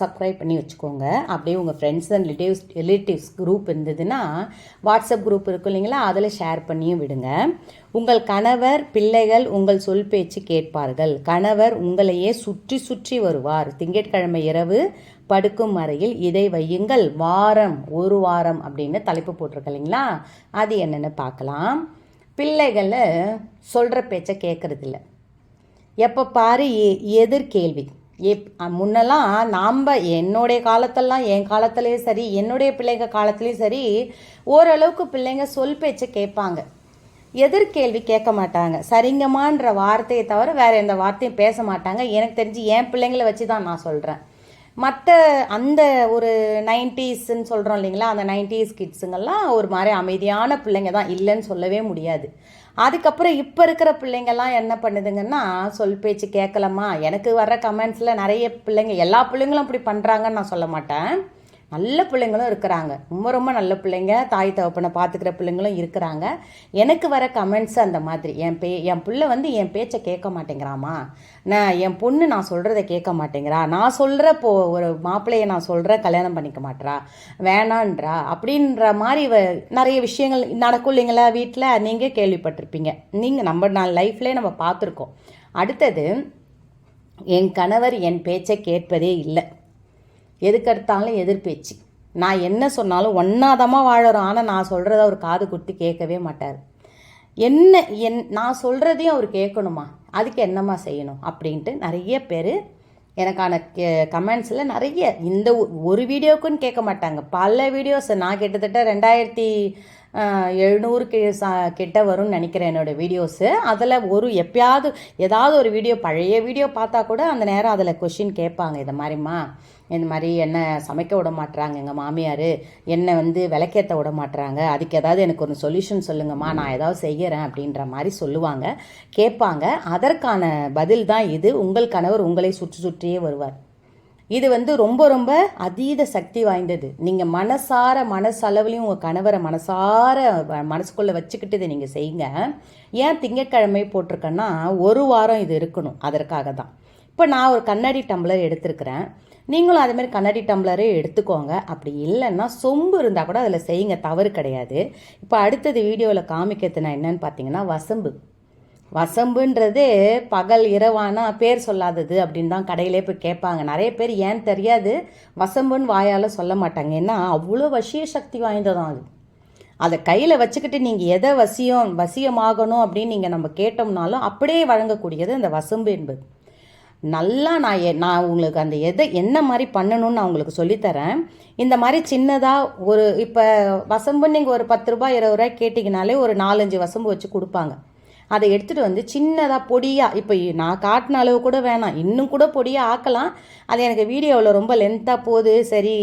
Subscribe பண்ணி வச்சுக்கோங்க. அப்படியே உங்கள் friends and relatives relatives group இருந்ததுன்னா வாட்ஸ்அப் குரூப் இருக்கும் இல்லைங்களா? அதில் ஷேர் பண்ணியும் விடுங்க. உங்கள் கணவர் பிள்ளைகள் உங்கள் சொல் பேச்சு கேட்பார்கள். கணவர் உங்களையே சுற்றி சுற்றி வருவார். திங்கட்கிழமை இரவு படுக்கும் அறையில் இதை வையுங்கள். வாரம் ஒரு வாரம் அப்படின்னு தலைப்பு போட்டிருக்க இல்லைங்களா? அது என்னென்னு பார்க்கலாம். பிள்ளைகளை சொல்கிற பேச்சை கேட்குறதில்ல எப்போ பாரு எ- எதிர்கேள்வி. எப் முன்னெல்லாம் நாம் என்னுடைய காலத்தெல்லாம் என் காலத்துலேயும் சரி என்னுடைய பிள்ளைங்க காலத்துலேயும் சரி ஓரளவுக்கு பிள்ளைங்க சொல் பேச்சை கேட்பாங்க. எதிர்கேள்வி கேட்க மாட்டாங்க. சரிங்கம்மான்ற வார்த்தையை தவிர வேறு எந்த வார்த்தையும் பேச மாட்டாங்க. எனக்கு தெரிஞ்சு என் பிள்ளைங்கள வச்சு தான் நான் சொல்கிறேன் மற்ற அந்த ஒரு நைன்டிஸ்ன்னு சொல்கிறோம் இல்லைங்களா அந்த நைன்டிஸ் கிட்ஸுங்கெல்லாம் ஒரு மாதிரி அமைதியான பிள்ளைங்க தான் இல்லைன்னு சொல்லவே முடியாது. அதுக்கப்புறம் இப்போ இருக்கிற பிள்ளைங்கெல்லாம் என்ன பண்ணுதுங்கன்னா சொல் பேச்சு கேட்கலம்மா எனக்கு வர்ற கமெண்ட்ஸில் நிறைய பிள்ளைங்க எல்லா பிள்ளைங்களும் அப்படி பண்ணுறாங்கன்னு நான் சொல்ல மாட்டேன். நல்ல பிள்ளைங்களும் இருக்கிறாங்க. ரொம்ப ரொம்ப நல்ல பிள்ளைங்க. தாய் தகப்பனை பார்த்துக்கிற பிள்ளைங்களும் இருக்கிறாங்க. எனக்கு வர கமெண்ட்ஸ் அந்த மாதிரி. என் பே என் பிள்ளை வந்து என் பேச்சை கேட்க மாட்டேங்கிறாமா? நான் என் பொண்ணு நான் சொல்கிறத கேட்க மாட்டேங்கிறா? நான் சொல்கிற போ ஒரு மாப்பிள்ளையை நான் சொல்கிற கல்யாணம் பண்ணிக்க மாட்டேறா? வேணான்றா? அப்படின்ற மாதிரி வ- நிறைய விஷயங்கள் நடக்கும் இல்லைங்களா வீட்டில் நீங்கள் கேள்விப்பட்டிருப்பீங்க. நீங்கள் நம்ம நான் லைஃப்லேயே நம்ம பார்த்துருக்கோம். அடுத்தது என் கணவர் என் பேச்சை கேட்பதே இல்லை. எதுக்கெடுத்தாலும் எதிர்பேச்சு நான் என்ன சொன்னாலும் ஒன்னாதமாக வாழறோம். ஆனால் நான் சொல்கிறத அவர் காது குத்தி கேட்கவே மாட்டார். என்ன என் நான் சொல்கிறதையும் அவர் கேட்கணுமா? அதுக்கு என்னம்மா செய்யணும்? அப்படின்ட்டு நிறைய பேர் எனக்கான கமெண்ட்ஸில் நிறைய இந்த ஒரு வீடியோக்குன்னு கேட்க மாட்டாங்க. பல வீடியோஸ் நான் கிட்டத்தட்ட ரெண்டாயிரத்தி எழுநூறுக்கு கிட்ட வரும்னு நினைக்கிறேன் என்னோட வீடியோஸு அதில் ஒரு எப்பயாவது ஏதாவது ஒரு வீடியோ பழைய வீடியோ பார்த்தா கூட அந்த நேரம் அதில் கொஷின் கேட்பாங்க. இதை மாதிரிம்மா இந்த மாதிரி என்ன சமைக்க விட மாட்டுறாங்க எங்கள் மாமியார்? என்னை வந்து விளக்கேற்ற விட மாட்டுறாங்க அதுக்கு ஏதாவது எனக்கு ஒரு சொல்யூஷன் சொல்லுங்கம்மா நான் ஏதாவது செய்கிறேன் அப்படின்ற மாதிரி சொல்லுவாங்க கேட்பாங்க. அதற்கான பதில் தான் இது. உங்கள் கணவர் உங்களை சுற்றி சுற்றியே வருவார். இது வந்து ரொம்ப ரொம்ப அதீத சக்தி வாய்ந்தது. நீங்கள் மனசார மனசளவுலையும் உங்கள் கணவரை மனசார மனசுக்குள்ளே வச்சுக்கிட்டு இதை நீங்கள் செய்யுங்க. ஏன் திங்கக்கிழமை போட்டிருக்கேன்னா ஒரு வாரம் இது இருக்கணும். அதற்காக தான். இப்போ நான் ஒரு கண்ணாடி டம்ளர் எடுத்திருக்கிறேன். நீங்களும் அதேமாரி கண்ணாடி டம்ளரே எடுத்துக்கோங்க. அப்படி இல்லைன்னா சொம்பு இருந்தால் கூட அதில் செய்யுங்க. தவறு கிடையாது. இப்போ அடுத்தது வீடியோவில் காமிக்கிறது நான் என்னன்னு பார்த்தீங்கன்னா வசம்பு. வசம்புன்றது பகல் இரவானா பேர் சொல்லாதது அப்படின்னு தான் கடையிலே போய் கேட்பாங்க. நிறைய பேர் ஏன் தெரியாது வசம்புன்னு வாயால் சொல்ல மாட்டாங்க. ஏன்னா அவ்வளோ வசிய சக்தி வாய்ந்ததான் அது. அதை கையில் வச்சுக்கிட்டு நீங்கள் எதை வசியம் வசியமாகணும் அப்படின்னு நீங்கள் நம்ம கேட்டோம்னாலும் அப்படியே வழங்கக்கூடியது அந்த வசம்பு என்பது. நல்லா நான் எ- நான் உங்களுக்கு அந்த எதை என்ன மாதிரி பண்ணணும்னு நான் உங்களுக்கு சொல்லித்தரேன். இந்த மாதிரி சின்னதாக ஒரு இப்போ வசம்பு நீங்கள் ஒரு பத்து ரூபாய் இருபது ரூபாய் கேட்டிங்கனாலே ஒரு நாலஞ்சு வசம்பு வச்சு கொடுப்பாங்க. அதை எடுத்துகிட்டு வந்து சின்னதாக பொடியாக இப்போ நான் காட்டின அளவு கூட வேணாம். இன்னும் கூட பொடியாக ஆக்கலாம். அது எனக்கு வீடியோவில் ரொம்ப லென்த்தாக போகுது சரி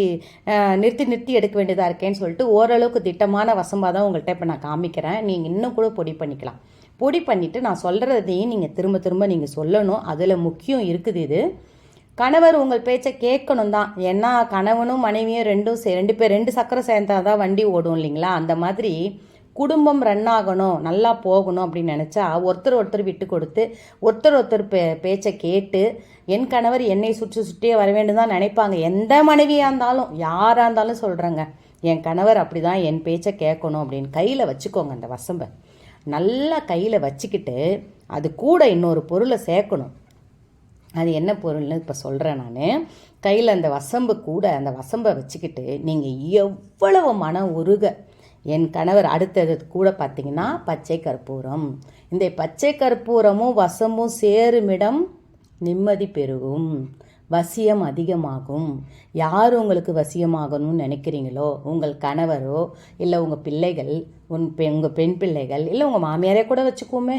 நிறுத்தி நிறுத்தி எடுக்க வேண்டியதாக இருக்கேன்னு சொல்லிட்டு ஓரளவுக்கு திட்டமான வசம்பாக தான் உங்கள்கிட்ட இப்போ நான் காமிக்கிறேன். நீங்கள் இன்னும் கூட பொடி பண்ணிக்கலாம். பொடி பண்ணிவிட்டு நான் சொல்கிறதையும் நீங்கள் திரும்ப திரும்ப நீங்கள் சொல்லணும். அதில் முக்கியம் இருக்குது இது. கணவர் உங்கள் பேச்சை கேட்கணும் தான். ஏன்னா கணவனும் மனைவியும் ரெண்டும் சே ரெண்டு பேர் ரெண்டு சக்கரம் சேர்ந்தாதான் வண்டி ஓடும் இல்லைங்களா? அந்த மாதிரி குடும்பம் ரன் ஆகணும் நல்லா போகணும் அப்படின்னு நினச்சா ஒருத்தர் ஒருத்தர் விட்டு கொடுத்து ஒருத்தர் ஒருத்தர் பே பேச்சை கேட்டு என் கணவர் என்னை சுற்றி சுற்றியே வர வேண்டும் தான் நினைப்பாங்க. எந்த மனைவியாக இருந்தாலும் யாராக இருந்தாலும் சொல்கிறேங்க என் கணவர் அப்படி தான் என் பேச்சை கேட்கணும் அப்படின்னு கையில் வச்சுக்கோங்க அந்த வசம்பை. நல்லா கையில் வச்சுக்கிட்டு அது கூட இன்னொரு பொருளை சேர்க்கணும். அது என்ன பொருள்னு இப்போ சொல்கிறேன் நான். கையில் அந்த வசம்பு கூட அந்த வசம்பை வச்சுக்கிட்டு நீங்கள் எவ்வளவு மன உருக என் கணவர் அடுத்தது கூட பார்த்தீங்கன்னா பச்சை கற்பூரம். இந்த பச்சை கற்பூரமும் வசமும் சேருமிடம் நிம்மதி பெருகும். வசியம் அதிகமாகும். யார் உங்களுக்கு வசியமாகணும்னு நினைக்கிறீங்களோ உங்கள் கணவரோ இல்லை உங்கள் பிள்ளைகள் உன் பெ உங்கள் பெண் பிள்ளைகள் இல்லை உங்கள் மாமியாரே கூட வச்சுக்கோமே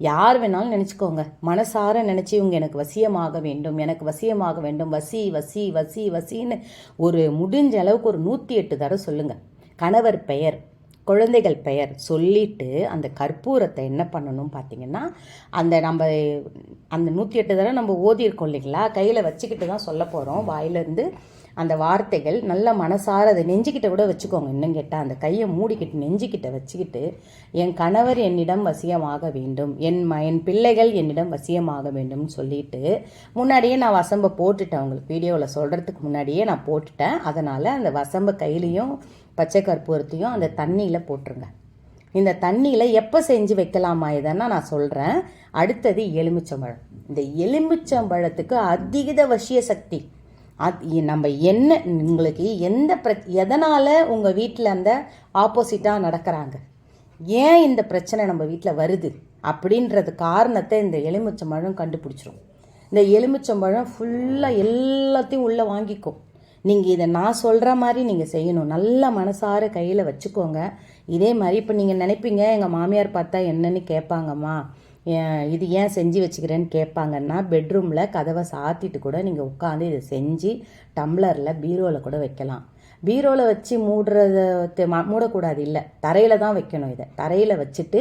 யார் வேணாலும் நினச்சிக்கோங்க. மனசார நினச்சி இவங்க எனக்கு வசியமாக வேண்டும் எனக்கு வசியமாக வேண்டும். வசி வசி வசி வசின்னு ஒரு முடிஞ்ச அளவுக்கு ஒரு நூற்றி எட்டு தடவை சொல்லுங்கள் கணவர் பெயர் குழந்தைகள் பெயர் சொல்லிட்டு அந்த கற்பூரத்தை என்ன பண்ணணும் பார்த்தீங்கன்னா அந்த நம்ம அந்த நூற்றி எட்டு தடவை நம்ம ஓதியிருக்கோம் இல்லைங்களா? கையில் வச்சுக்கிட்டு தான் சொல்ல போகிறோம் வாயிலிருந்து அந்த வார்த்தைகள் நல்ல மனசார அதை நெஞ்சுக்கிட்ட கூட வச்சுக்கோங்க. இன்னும் கேட்டால் அந்த கையை மூடிக்கிட்டு நெஞ்சுக்கிட்ட வச்சுக்கிட்டு என் கணவர் என்னிடம் வசியமாக வேண்டும். என் ம என் பிள்ளைகள் என்னிடம் வசியமாக வேண்டும்னு சொல்லிட்டு முன்னாடியே நான் வசம்பை போட்டுட்டேன். உங்களுக்கு வீடியோவில் சொல்கிறதுக்கு முன்னாடியே நான் போட்டுட்டேன். அதனால் அந்த வசம்பை கையிலையும் பச்சை கற்பூரத்தையும் அந்த தண்ணியில் போட்டுருங்க. இந்த தண்ணியில் எப்போ செஞ்சு வைக்கலாமா இதன்னா நான் சொல்கிறேன் அடுத்தது எலுமிச்சம்பழம். இந்த எலுமிச்சம்பழத்துக்கு அதிக வசிய சக்தி. அது நம்ம என்ன உங்களுக்கு எந்த பிர எதனால் உங்கள் வீட்டில் அந்த ஆப்போசிட்டாக நடக்கிறாங்க? ஏன் இந்த பிரச்சனை நம்ம வீட்டில் வருது? அப்படின்றது காரணத்தை இந்த எலுமிச்சம்பழம் கண்டுபிடிச்சிரும். இந்த எலுமிச்சம்பழம் ஃபுல்லாக எல்லாத்தையும் உள்ளே வாங்கிக்கும். நீங்கள் இதை நான் சொல்கிற மாதிரி நீங்கள் செய்யணும். நல்ல மனசார கையில் வச்சுக்கோங்க. இதே மாதிரி இப்போ நீங்கள் நினைப்பீங்க எங்கள் மாமியார் பார்த்தா என்னன்னு கேட்பாங்கம்மா. இது ஏன் செஞ்சு வச்சுக்கிறேன்னு கேட்பாங்கன்னா பெட்ரூமில் கதவை சாத்திட்டு கூட நீங்கள் உட்காந்து இதை செஞ்சு டம்ளரில் பீரோவில் கூட வைக்கலாம். பீரோவில் வச்சு மூடுறத மூடக்கூடாது. இல்லை தரையில் தான் வைக்கணும் இதை. தரையில் வச்சுட்டு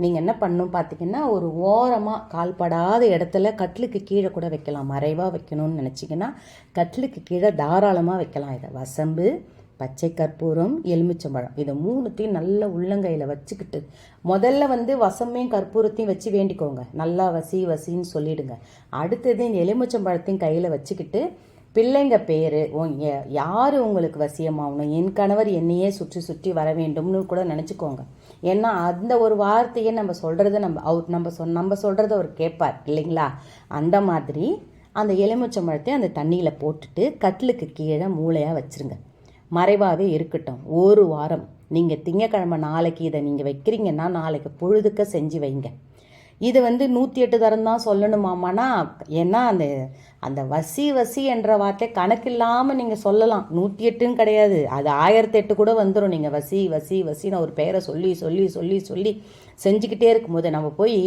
நீங்கள் என்ன பண்ணணும் பார்த்தீங்கன்னா ஒரு ஓரமாக கால்படாத இடத்துல கட்டிலுக்கு கீழே கூட வைக்கலாம். மறைவாக வைக்கணும்னு நினச்சிங்கன்னா கட்டிலுக்கு கீழே தாராளமாக வைக்கலாம். இதை வசம்பு பச்சை கற்பூரம் எலுமிச்சம்பழம். இதை மூணுத்தையும் நல்ல உள்ளங்கையில் வச்சுக்கிட்டு முதல்ல வந்து வசமையும் கற்பூரத்தையும் வச்சு வேண்டிக்கோங்க. நல்லா வசி வசின்னு சொல்லிடுங்க. அடுத்தது இந்த எலுமிச்சம்பழத்தையும் கையில் வச்சுக்கிட்டு பிள்ளைங்க பேர் யார் உங்களுக்கு வசியமாகணும்? என் கணவர் என்னையே சுற்றி சுற்றி வர வேண்டும்னு கூட நினச்சிக்கோங்க. ஏன்னா அந்த ஒரு வார்த்தையை நம்ம சொல்கிறத நம்ம அவர் நம்ம சொ நம்ம சொல்கிறத அவர் கேட்பார் இல்லைங்களா? அந்த மாதிரி அந்த எலுமிச்சம்பழத்தை அந்த தண்ணியில் போட்டுட்டு கட்டிலுக்கு கீழே மூளையாக வச்சுருங்க. மறைவாகவே இருக்கட்டும். ஒரு வாரம். நீங்கள் திங்கக்கிழமை நாளைக்கு இதை நீங்கள் வைக்கிறீங்கன்னா நாளைக்கு பொழுதுக்க செஞ்சு வைங்க. இது வந்து நூற்றி எட்டு தரம் தான் சொல்லணுமாமானா ஏன்னா அந்த அந்த வசி வசி என்ற வார்த்தை கணக்கில்லாமல் நீங்கள் சொல்லலாம். நூற்றி எட்டுன்னு கிடையாது. அது ஆயிரத்தி எட்டு கூட வந்துடும் நீங்கள் வசி வசி வசின்னு ஒரு பெயரை சொல்லி சொல்லி சொல்லி சொல்லி செஞ்சுக்கிட்டே இருக்கும்போது நம்ம போய்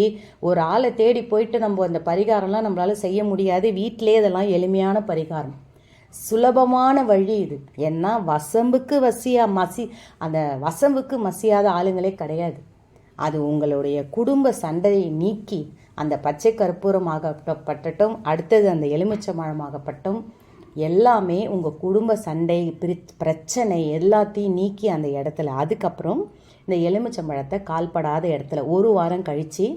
ஒரு ஆளை தேடி போயிட்டு நம்ம அந்த பரிகாரம்லாம் நம்மளால் செய்ய முடியாது. வீட்டிலே இதெல்லாம் எளிமையான பரிகாரம். சுலபமான வழி இது. ஏன்னா வசம்புக்கு வசியா மசி அந்த வசம்புக்கு மசியாத ஆளுங்களே கிடையாது. அது உங்களுடைய குடும்ப சண்டையை நீக்கி அந்த பச்சை கற்பூரமாகப்பட்டட்டும் அடுத்தது அந்த எலுமிச்சை பழமாகப்பட்டும் எல்லாமே உங்கள் குடும்ப சண்டை பிரி பிரச்சனை எல்லாத்தையும் நீக்கி அந்த இடத்துல. அதுக்கப்புறம் இந்த எலுமிச்சம்பழத்தை கால்படாத இடத்துல ஒரு வாரம் கழித்து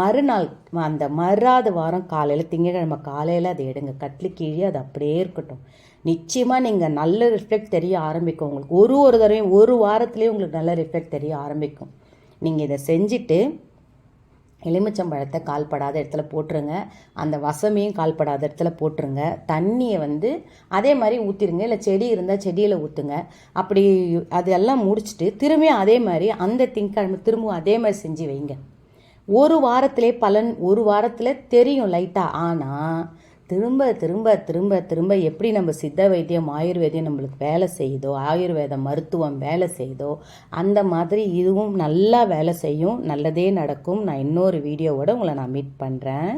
மறுநாள் அந்த மறாத வாரம் காலையில் திங்கக்கிழமை காலையில் அதை எடுங்க. கட்லி கீழே அது அப்படியே இருக்கட்டும். நிச்சயமாக நீங்கள் நல்ல ரிஃப்ளெக்ட் தெரிய ஆரம்பிக்கும். உங்களுக்கு ஒரு ஒரு தடவையும் ஒரு வாரத்துலேயே உங்களுக்கு நல்ல ரிஃப்ளெக்ட் தெரிய ஆரம்பிக்கும். நீங்கள் இதை செஞ்சுட்டு எலுமிச்சம்பழத்தை கால்படாத இடத்துல போட்டுருங்க. அந்த வசமையும் கால்படாத இடத்துல போட்டுருங்க. தண்ணியை வந்து அதே மாதிரி ஊற்றிருங்க இல்லை செடி இருந்தால் செடியில் ஊற்றுங்க அப்படி அதெல்லாம் முடிச்சுட்டு திரும்பியும் அதே மாதிரி அந்த திங்கக்கிழமை திரும்பவும் அதே மாதிரி செஞ்சு வைங்க. ஒரு வாரத்திலே பலன் ஒரு வாரத்தில் தெரியும் லைட்டாக ஆனால் திரும்ப திரும்ப திரும்ப திரும்ப எப்படி நம்ம சித்த வைத்தியம் ஆயுர்வேதியம் நம்மளுக்கு வேலை செய்யுதோ ஆயுர்வேத மருத்துவம் வேலை செய்யுதோ அந்த மாதிரி இதுவும் நல்லா வேலை செய்யும் நல்லதே நடக்கும். நான் இன்னொரு வீடியோவோட உங்களை நான் மீட் பண்ணுறேன்